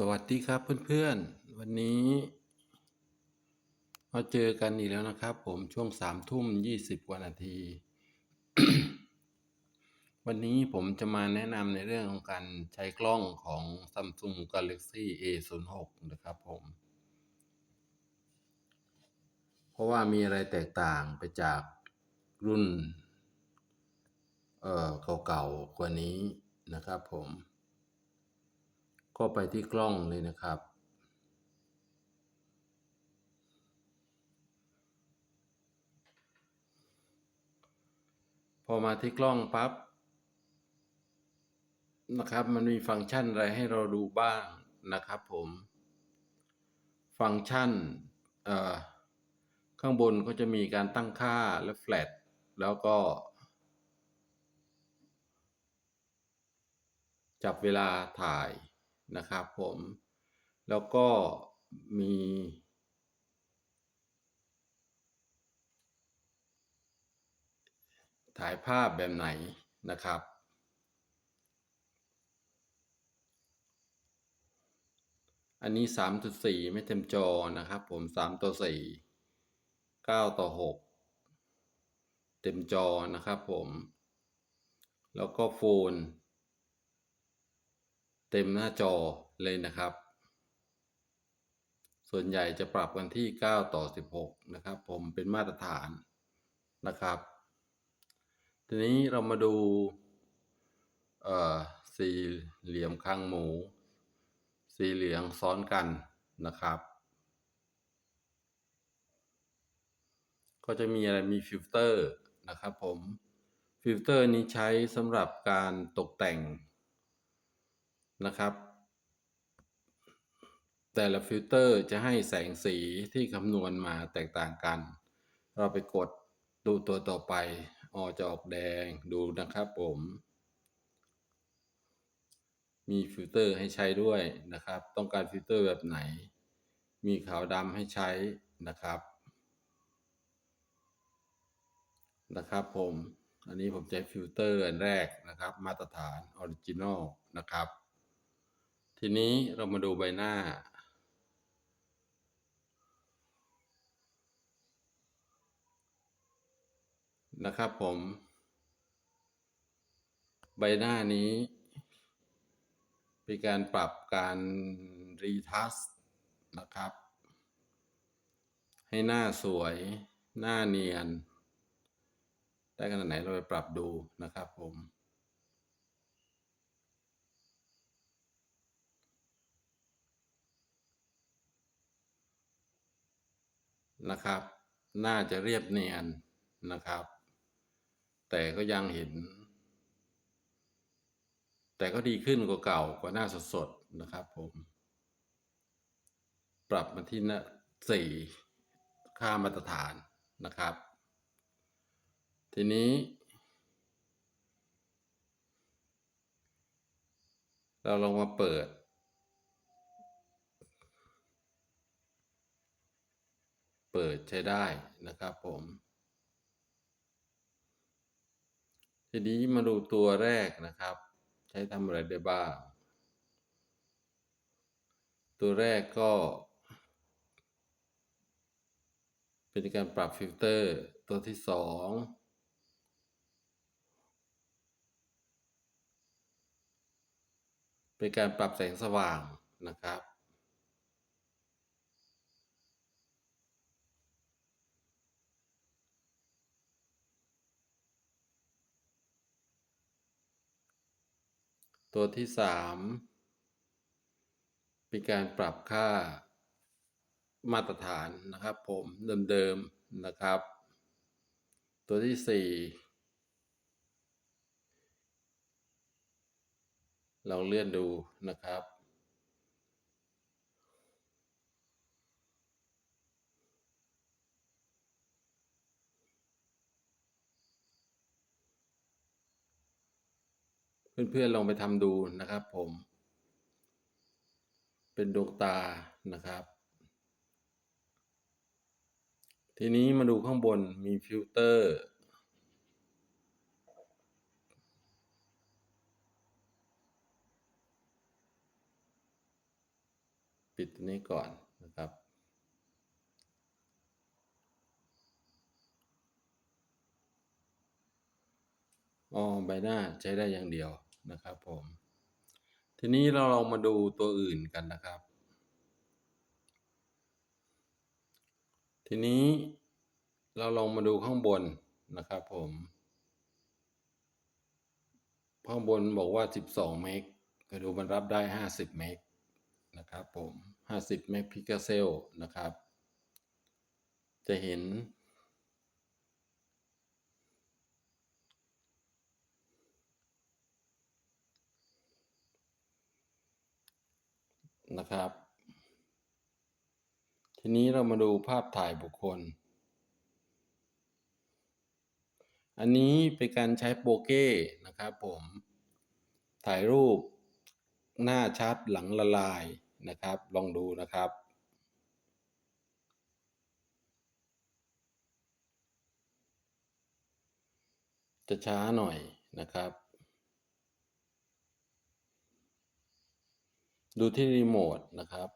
สวัสดีครับเพื่อนๆ วันนี้มาเจอกันอีกแล้วนะครับ ผมช่วงสามทุ่มยี่สิบกว่านาที วันนี้ผมจะมาแนะนำในเรื่องของการใช้กล้องของ Samsung Galaxy A06 นะครับผม เพราะว่ามีอะไรแตกต่างไปจากรุ่น เอ่อเก่าๆกว่านี้นะครับผม ก็ไปที่กล้องเลยนะครับ พอมาที่กล้องปั๊บนะครับ มันมีฟังก์ชันอะไรให้เราดูบ้างนะครับผม ฟังก์ชันข้างบนก็จะมีการตั้งค่าและแฟลชแล้วก็จับเวลาถ่าย นะครับผม แล้วก็มี ถ่ายภาพแบบไหนนะครับ อันนี้ 3.4 ไม่เต็มจอนะครับผม 3 ต่อ 4 9 ต่อ 6 เต็มจอนะครับผม แล้วก็โฟน เต็มหน้าจอเลยนะครับ ส่วนใหญ่จะปรับกันที่ 9 ต่อ 16 นะครับ ผมเป็นมาตรฐานนะครับ ทีนี้เรามาดูสี่เหลี่ยมคางหมู สีเหลืองซ้อนกันนะครับ ก็จะมีอะไรมีฟิลเตอร์นะครับผม ฟิลเตอร์นี้ใช้สำหรับการตกแต่ง นะครับ แต่ละฟิลเตอร์จะให้แสงสีที่คำนวณมาแตกต่างกัน เราไปกดดูตัวต่อไปออจะออกแดงดูนะครับผม มีฟิลเตอร์ให้ใช้ด้วยนะครับ ต้องการฟิลเตอร์แบบไหน มีขาวดำให้ใช้นะครับนะครับผม อันนี้ผมใช้ฟิลเตอร์อันแรกนะครับ มาตรฐานออริจินอลนะครับ ทีนี้เรามาดูใบหน้า นะครับผม ใบหน้านี้เป็นการปรับการรีทัชนะครับ ให้หน้าสวย หน้าเนียน ได้ขนาดไหนเราไปปรับดูนะครับผม นะครับ น่าจะเรียบเนียนนะครับ แต่ก็ยังเห็น แต่ก็ดีขึ้นกว่าเก่ากว่าหน้าสดๆนะครับผม ปรับมาที่หน้าสี่ค่ามาตรฐานนะครับ ทีนี้ เราลองมาเปิด เปิดใช้ได้นะครับผม ทีนี้มาดูตัวแรกนะครับ ใช้ทำอะไรได้บ้าง ตัวแรกก็ เป็นการปรับฟิลเตอร์ตัวที่สองเป็นการปรับแสงสว่างนะครับ ตัวที่สามเป็นการปรับค่ามาตรฐานนะครับผมเดิมๆนะครับ ตัวที่สี่ลองเลื่อนดูนะครับ เพื่อนๆลองไปทำดูนะครับผม เป็นดวงตานะครับ ทีนี้มาดูข้างบนมีฟิลเตอร์ปิดตัวนี้ก่อนนะครับ อ๋อ ใบหน้าใช้ได้อย่างเดียว นะครับผม ทีนี้เราลองมาดูตัวอื่นกันนะครับ ทีนี้เราลองมาดูข้างบนนะครับผม ข้างบนบอกว่า 12 เมกก็ดูมันรับได้ 50 เมกนะครับผม 50 เมกพิกเซลนะครับ จะเห็น นะครับ ทีนี้เรามาดูภาพถ่ายบุคคล อันนี้เป็นการใช้โปเก้นะครับผม ถ่ายรูปหน้าชัดหลังละลายนะครับ ลองดูนะครับจะช้าหน่อยนะครับ ดูที่รีโมทนะครับ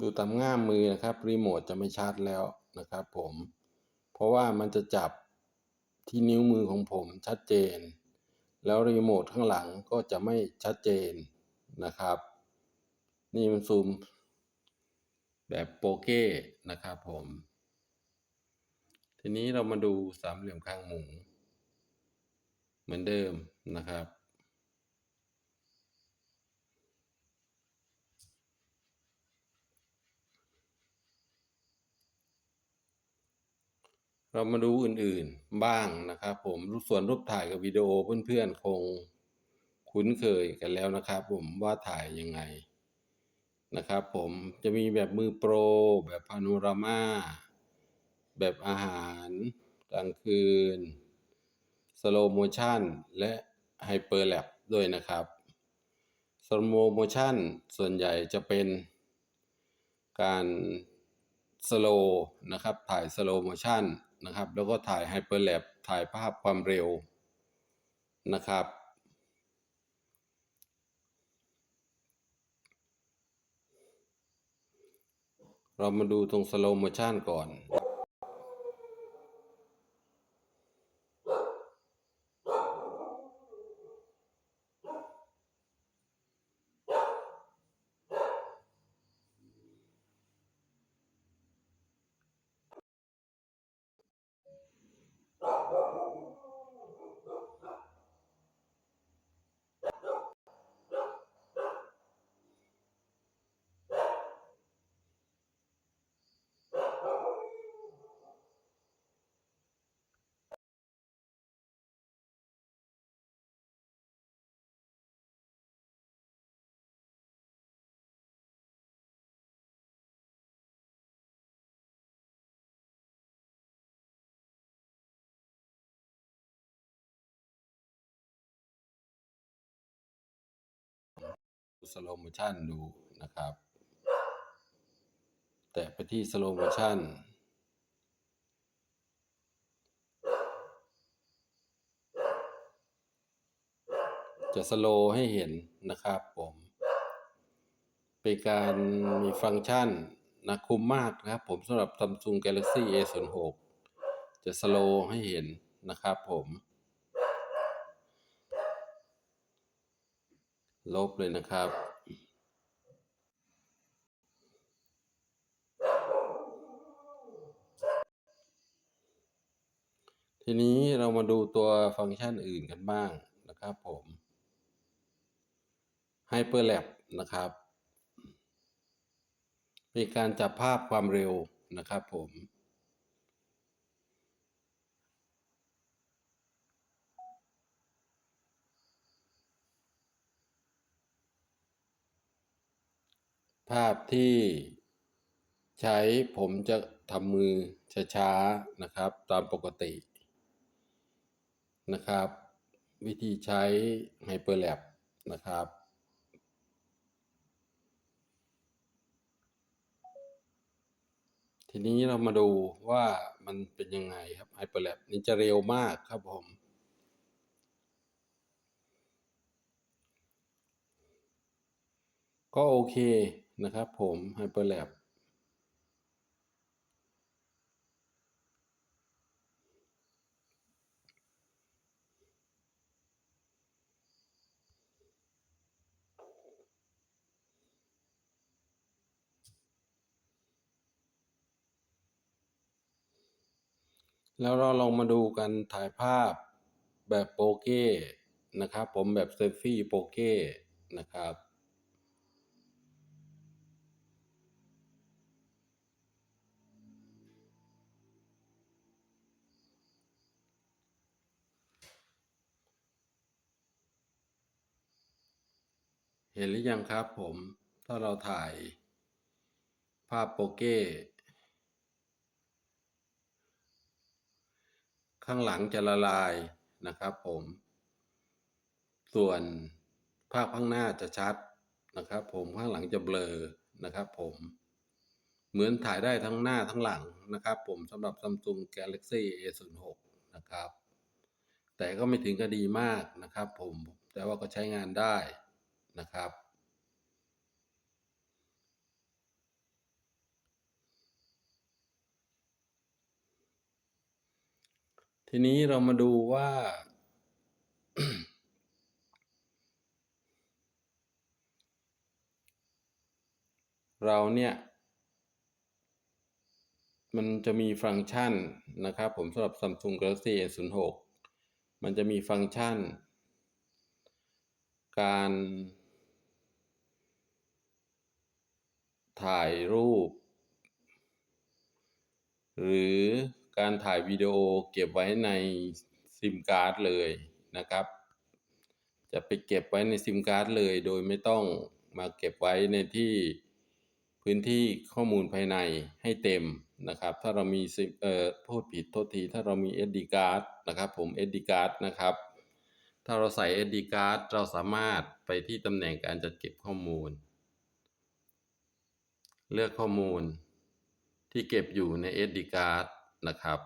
ดูตามง่ามมือนะครับรีโมทจะไม่ชัดแล้วนะครับผมเพราะว่ามันจะจับที่นิ้วมือของผมชัดเจน แล้วรีโมทข้างหลังก็จะไม่ชัดเจนนะครับ นี่มันซูมแบบโปเก้นะครับผม ทีนี้เรามาดูสามเหลี่ยมข้างหมู เหมือนเดิมนะครับ เรามาดูอื่นๆบ้างนะครับผมส่วนรูปถ่ายกับวิดีโอเพื่อนๆคงคุ้นเคยกันแล้วนะครับ ผมว่าถ่ายยังไงนะครับ ผมจะมีแบบมือโปร แบบพาโนรามาแบบอาหารกลางคืนสโลโมชันและไฮเปอร์แลปด้วยนะครับสโลโมชันส่วนใหญ่จะเป็นการสโลนะครับถ่ายสโลโมชัน นะครับ แล้วก็ถ่ายไฮเปอร์แลบถ่ายภาพความเร็วนะครับ เรามาดูตรงสโลโมชันก่อน สโลโมชันดูนะครับ แตะไปที่สโลโมชันจะสโลให้เห็นนะครับผมเป็นการมีฟังก์ชันนะคุ้มมากนะครับผมสำหรับ Samsung Galaxy A06 จะสโลให้เห็นนะครับผม ลบเลยนะครับ ทีนี้เรามาดูตัวฟังก์ชันอื่นกันบ้างนะครับผม Hyperlap นะครับเป็นการจับภาพความเร็วนะครับผม ภาพที่ใช้ผมจะทำมือช้าๆนะครับ ตามปกตินะครับ วิธีใช้ Hyperlapse นะครับทีนี้เรามาดูว่ามันเป็นยังไงครับ Hyperlap นี่จะเร็วมากครับผม ก็โอเค นะครับผม Hyperlapse แล้วเราลองมาดูกันถ่ายภาพแบบโปเก้นะครับ ผมแบบเซลฟี่โปเก้นะครับ เห็นหรือยังครับผม ถ้าเราถ่ายภาพโปเก้ ข้างหลังจะละลายนะครับผม ส่วนภาพข้างหน้าจะชัดนะครับผมข้างหลังจะเบลอนะครับผม เหมือนถ่ายได้ทั้งหน้าทั้งหลังนะครับผมสำหรับ Samsung Galaxy A06 นะครับ แต่ก็ไม่ถึงกับดีมากนะครับผม แต่ว่าก็ใช้งานได้ นะครับ ทีนี้เรามาดูว่าเราเนี่ย มันจะมีฟังก์ชันนะครับ ผมสำหรับ Samsung Galaxy A06 มันจะมีฟังก์ชัน การ ถ่ายรูป หรือการถ่ายวิดีโอเก็บไว้ในซิมการ์ดเลยนะครับ จะไปเก็บไว้ในซิมการ์ดเลยโดยไม่ต้องมาเก็บไว้ในที่พื้นที่ข้อมูลภายในให้เต็มนะครับ ถ้าเรามีเอ่อพูดผิดโทษที ถ้าเรามี SD card นะครับ ผม SD card นะครับ ถ้าเราใส่ SD card เราสามารถไปที่ตำแหน่งการจัดเก็บข้อมูล เลือกข้อมูลที่เก็บอยู่ใน SD card นะครับ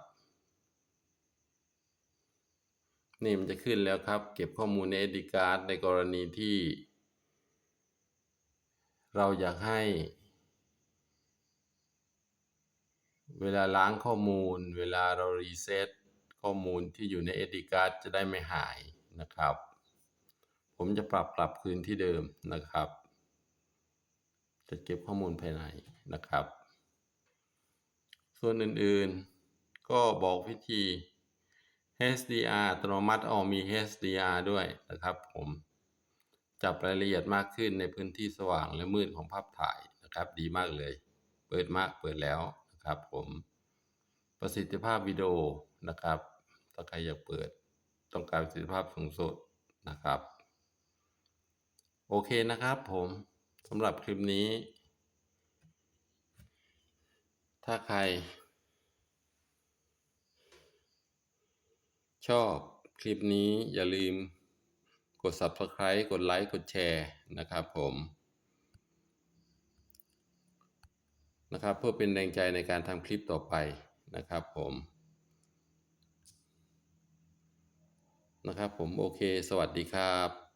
นี่มันจะขึ้นแล้วครับ เก็บข้อมูลใน SD card ในกรณีที่ เราอยากให้ เวลาล้างข้อมูล เวลาเรารีเซ็ตข้อมูลที่อยู่ใน SD card จะได้ไม่หายนะครับ ผมจะปรับกลับคืนที่เดิมนะครับ จะเก็บข้อมูลภายในนะครับ ส่วนอื่นๆ ก็บอกวิธี HDR อัตโนมัติออมี HDR ด้วยนะครับผมจับรายละเอียดมากขึ้นในพื้นที่สว่างและมืดของภาพถ่ายนะครับ ดีมากเลย เปิดมากเปิดแล้วนะครับผมประสิทธิภาพวิดีโอนะครับถ้าใครอยากเปิดต้องการประสิทธิภาพสูงสุดนะครับ โอเคนะครับผม สำหรับคลิปนี้ ถ้าใคร ชอบคลิปนี้อย่าลืมกด Subscribe กดไลค์ กดแชร์นะครับผมนะครับเพื่อเป็นแรงใจในการทำคลิปต่อไปนะครับผมนะครับผมโอเค สวัสดีครับ